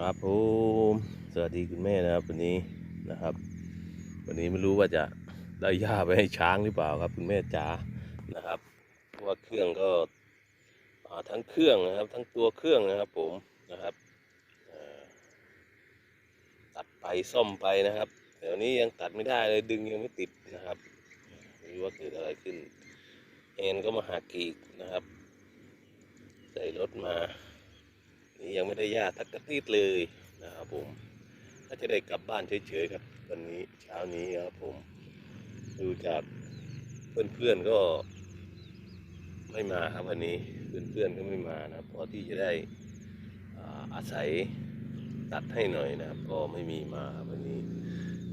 ครับผมสวัสดีคุณแม่นะครับวันนี้นะครับ วันนี้ไม่รู้ว่าจะได้หญ้าไปให้ช้างหรือเปล่าครับ คุณแม่จ๋านะครับเพราะว่าเครื่องก็ทั้งเครื่องนะครับ ทั้งตัวเครื่องนะครับ ผมนะครับตัดไปซ่อมไปนะครับเดี๋ยวนี้ยังตัดไม่ได้เลยดึงยังไม่ติดนะครับไม่รู้ว่าเกิดอะไรขึ้นเอ็นก็มาหักอีกนะครับ ใส่รถมา นี่ยังไม่ได้ญาทักกะติดเลยนะครับผมถ้าจะได้กลับบ้านเฉยๆครับ วันนี้เช้านี้ครับผม ดูจากเพื่อนๆก็ไม่มาครับวันนี้เพื่อนๆก็ไม่มานะครับพอที่จะได้อาศัยตัดให้หน่อยนะครับ ก็ไม่มีมาวันนี้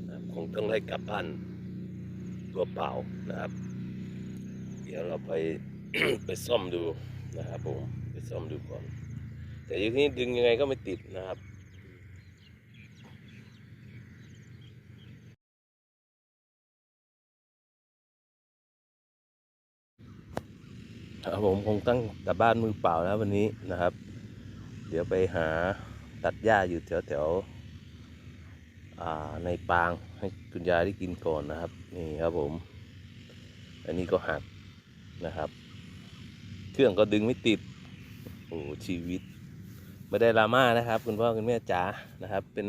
นะครับคงต้องได้กลับบ้านตัวเปล่านะครับ เดี๋ยวเราไปไปซ่อมดูนะครับผมไปซ่อมดูก่อน แต่อยู่ที่นี้ดึงยังไงก็ไม่ติดนะครับครับผมคงตั้งกลับบ้านมือเปล่าแล้ววันนี้นะครับ เดี๋ยวไปหาตัดหญ้าอยู่แถวแถวๆในปางให้คุณยายได้กินก่อนนะครับ นี่ครับผม อันนี้ก็หักนะครับ เครื่องก็ดึงไม่ติด โอ้ชีวิต ไม่ได้ราม่านะครับ คุณพ่อคุณแม่จ๋านะครับ เป็น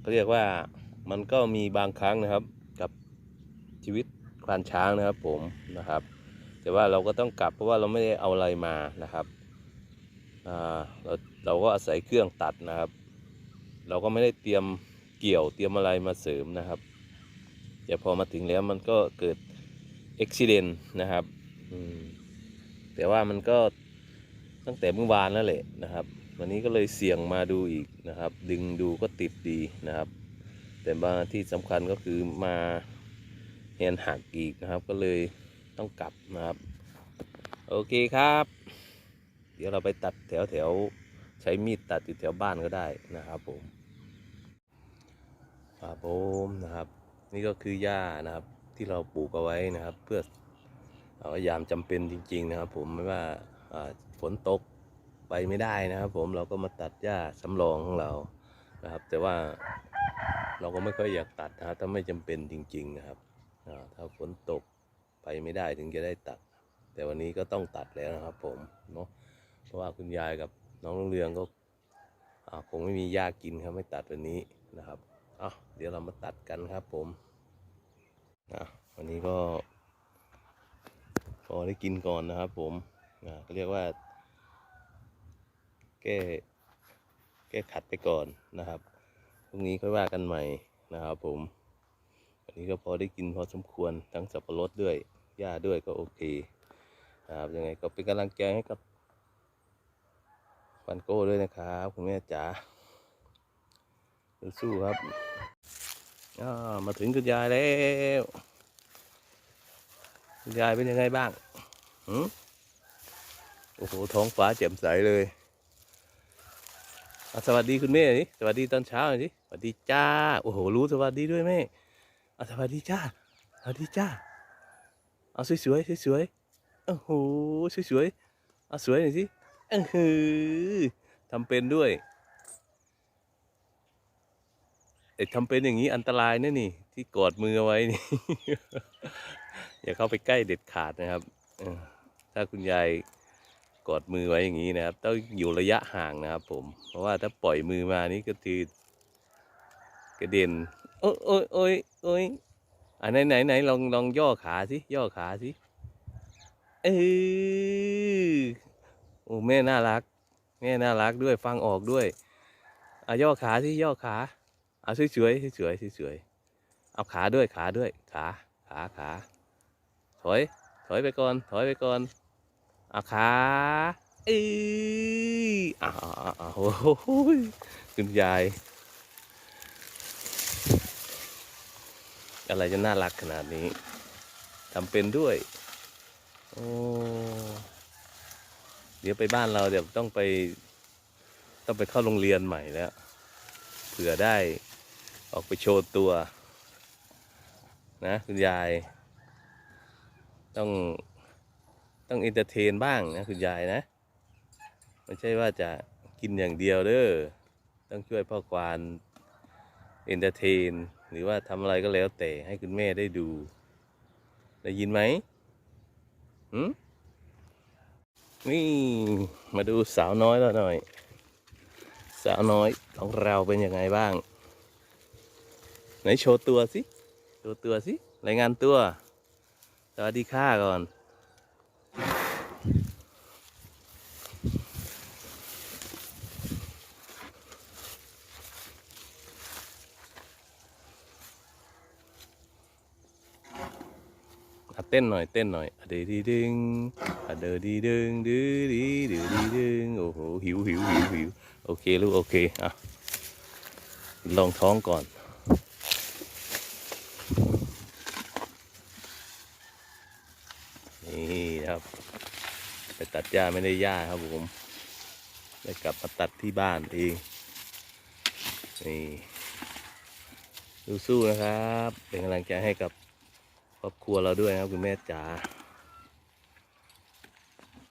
เขาเรียกว่ามันก็มีบางครั้งนะครับกับชีวิตควานช้างนะครับ ผมนะครับ แต่ว่าเราก็ต้องกลับเพราะว่าเราไม่ได้เอาอะไรมานะครับอ่าเราเราก็อาศัยเครื่องตัดนะครับ เราก็ไม่ได้เตรียมเกี่ยวเตรียมอะไรมาเสริมนะครับแต่พอมาถึงแล้วมันก็เกิดอุบิเหตุนะครับแต่ว่ามันก็ ตั้งแต่เมื่อวานแล้วแหละนะครับ วันนี้ก็เลยเสี่ยงมาดูอีกนะครับ ดึงดูก็ติดดีนะครับ แต่บางที่สำคัญก็คือมาแฮนหักอีกนะครับ ก็เลยต้องกลับนะครับ โอเคครับ เดี๋ยวเราไปตัดแถวแถวใช้มีดตัดอยู่แถวบ้านก็ได้นะครับผมครับผมนะครับ นี่ก็คือหญ้านะครับที่เราปลูกเอาไว้นะครับ เพื่อเอาว้ยามจำเป็นจริง ๆ นะครับ ผมไม่ว่า ฝนตกไปไม่ได้นะครับ ผมเราก็มาตัดหญ้าสำรองของเรานะครับ แต่ว่าเราก็ไม่ค่อยอยากตัดนะถ้าไม่จำเป็นจริง ๆนะครับถ้าฝนตกไปไม่ได้ถึงจะได้ตัด แต่วันนี้ก็ต้องตัดแล้วนะครับ ผมเนาะเพราะว่าคุณยายกับน้องลุงเรืองก็คงไม่มีหญ้ากินครับไม่ตัดวันนี้นะครับเอาเดี๋ยวเรามาตัดกันครับผมอะวันนี้ก็พอได้กินก่อนนะครับผม อ่าก็เรียกว่า แก้แก้ขัดไปก่อนนะครับพรุ่งนี้ค่อยว่ากันใหม่นะครับผม วันนี้ก็พอได้กินพอสมควรทั้งสับปะรดด้วยหญ้าด้วยก็โอเคนะครับยังไงก็เป็นกำลังใจให้กับฟันโก้ด้วยนะครับคุณแม่จ๋าสู้ครับมาถึงคุณยายแล้ว คุณยายเป็นยังไงบ้างหืม อ้โหท้องฟ้าแจ่มใสเลยสวัสดีคุณแม่นี่สวัสดีตอนเช้าหน่สิสวัสดีจ้าโอ้โหรู้สวัสดีด้วยแม่สวัสดีจ้าสวัสดีจ้าเอาสวยๆสวยๆโอ้โหสวยๆเอาสวยหน่อยสิเออหือทำเป็นด้วยเอ็ทำเป็นอย่างนี้อันตรายนะนี่ ที่กอดมือไว้นี่อย่าเข้าไปใกล้เด็ดขาดนะครับถ้าคุณยาย กอดมือไว้อย่างนี้นะครับ ต้องอยู่ระยะห่างนะครับ ผม เพราะว่าถ้าปล่อยมือมานี่ก็คือกระเด็น โอ้ยโอ้ยโอ้ยโอ้ยอ่าไหนไหนไหนลองลองย่อขาสิย่อขาสิเออโอ้แม่น่ารัก แม่น่ารักด้วยฟังออกด้วยอะย่อขาสิย่อขาเอาสวยสวยสวยสวยสวยเอาขาด้วยขาด้วยขาขาขาถอย ถอยไปก่อน ถอยไปก่อน อาขาเอ้ยอ้าวอ้าวอ้าวโอ้โหคุณยาย อะไรจะน่ารักขนาดนี้ทำเป็นด้วย โอ้เดี๋ยวไปบ้านเราเดี๋ยวต้องไป ต้องไปเข้าโรงเรียนใหม่แล้ว เผื่อได้ออกไปโชว์ตัว นะ คุณยาย ต้อง ต้องเอนเตอร์เทนบ้างนะคุณยายนะไม่ใช่ว่าจะกินอย่างเดียวเด้อต้องช่วยพ่อควานเอนเตอร์เทน หรือว่าทำอะไรก็แล้วแต่ให้คุณแม่ได้ดู ได้ยินไหมหืมนี่มาดูสาวน้อยแล้วหน่อย สาวน้อยของเราเป็นยังไงบ้าง ไหนโชว์ตัวสิโชว์ตัวสิรายงานตัว สวัสดีค่ะก่อน เต้นหน่อยเต้นหน่อยเดดีดึงเดดีดึงดื้อดีดื้อดีดึงโอ้โหหิวหิวหิวหิวโอเคลูกโอเคอะลองท้องก่อนนี่ครับ ไปตัดหญ้าไม่ได้หญ้าครับผมได้กลับมาตัดที่บ้านเองนี่สู้ๆนะครับ เป็นกำลังใจให้กับ ครอบครัวเราด้วยนะครับคุณแม่จ๋า